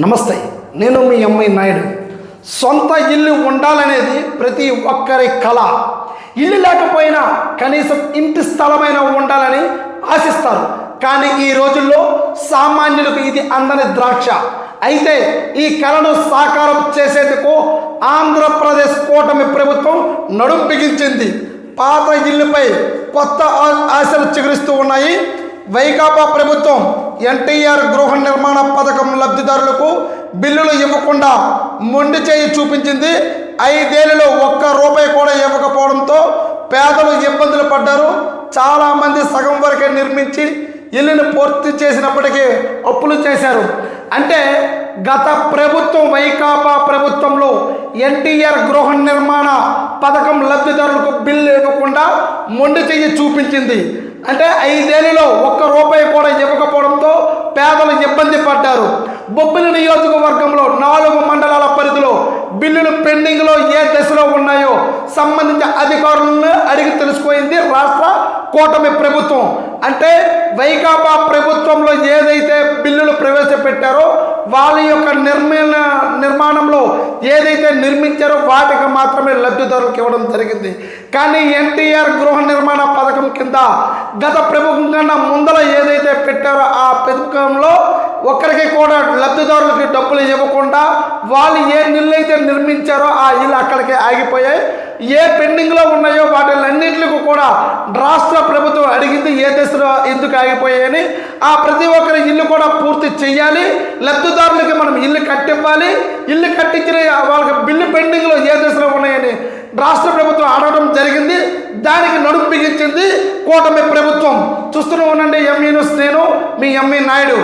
నమస్తే నేను మీ అమ్మాయి నాయుడు. సొంత ఇల్లు ఉండాలనేది ప్రతి ఒక్కరి కళ ఇల్లు లేకపోయినా కనీసం ఇంటి స్థలమైన ఉండాలని ఆశిస్తారు. కానీ ఈ రోజుల్లో సామాన్యులకు ఇది అందని ద్రాక్ష. అయితే ఈ కళను సాకారం చేసేందుకు ఆంధ్రప్రదేశ్ కూటమి ప్రభుత్వం నడుం బిగించింది. పాత ఇల్లుపై కొత్త ఆ- ఆశలు చిగురిస్తూ ఉన్నాయి. వైకాపా ప్రభుత్వం ఎన్టీఆర్ గృహ నిర్మాణ పథకం లబ్ధిదారులకు బిల్లులు ఇవ్వకుండా మొండి చేయి చూపించింది. ఐదేళ్ళలో ఒక్క రూపాయి కూడా ఇవ్వకపోవడంతో పేదలు ఇబ్బందులు పడ్డారు. చాలామంది సగం వరకే నిర్మించి ఇల్లును పూర్తి చేసినప్పటికీ అప్పులు చేశారు. అంటే గత ప్రభుత్వం వైకాపా ప్రభుత్వంలో ఎన్టీఆర్ గృహ నిర్మాణ పథకం లబ్ధిదారులకు బిల్లు ఇవ్వకుండా మొండి చెయ్యి చూపించింది. అంటే ఐదేళ్ళలో ఒక్క రూపాయి కూడా ఇవ్వకపోవడంతో పేదలు ఇబ్బంది పడ్డారు బొబ్బిలి నియోజకవర్గంలో నాలుగు మండలాల పరిధిలో బిల్లులు పెండింగ్లో ఏ దశలో ఉన్నాయో సంబంధించిన అధికారులను అడిగి తెలుసుకుంది రాష్ట్ర కూటమి ప్రభుత్వం. అంటే వైకాపా ప్రభుత్వంలో ఏదైతే బిల్లులు ప్రవేశపెట్టారో వాళ్ళ యొక్క నిర్మాణ నిర్మాణంలో ఏదైతే నిర్మించారో వాటికి మాత్రమే లబ్ధిదారులకు ఇవ్వడం జరిగింది. కానీ ఎన్టీఆర్ గృహ నిర్మాణ పథకం కింద గత ప్రభుత్వం కన్నా ముందర ఏదైతే పెట్టారో ఆ పథకంలో ఒక్కరికి కూడా లబ్ధిదారులకి డబ్బులు ఇవ్వకుండా వాళ్ళు ఏ ఇల్లు అయితే నిర్మించారో ఆ ఇల్లు అక్కడికి ఆగిపోయాయి. ఏ పెండింగ్లో ఉన్నాయో వాటిలన్నింటికి కూడా రాష్ట్ర ప్రభుత్వం అడిగింది ఏ దశలో ఎందుకు ఆగిపోయాయని. ఆ ప్రతి ఒక్కరి ఇల్లు కూడా పూర్తి చేయాలి లబ్ధిదారులకి మనం ఇల్లు కట్టివ్వాలి. ఇల్లు కట్టించిన వాళ్ళకి బిల్లు పెండింగ్లో ఏ దశలో ఉన్నాయని రాష్ట్ర ప్రభుత్వం అడగడం జరిగింది. దానికి నడుపు బిగించింది కూటమి ప్రభుత్వం. చూస్తూనే ఉండండి ఎంఈ నేను మీ ఎంఈ నాయుడు.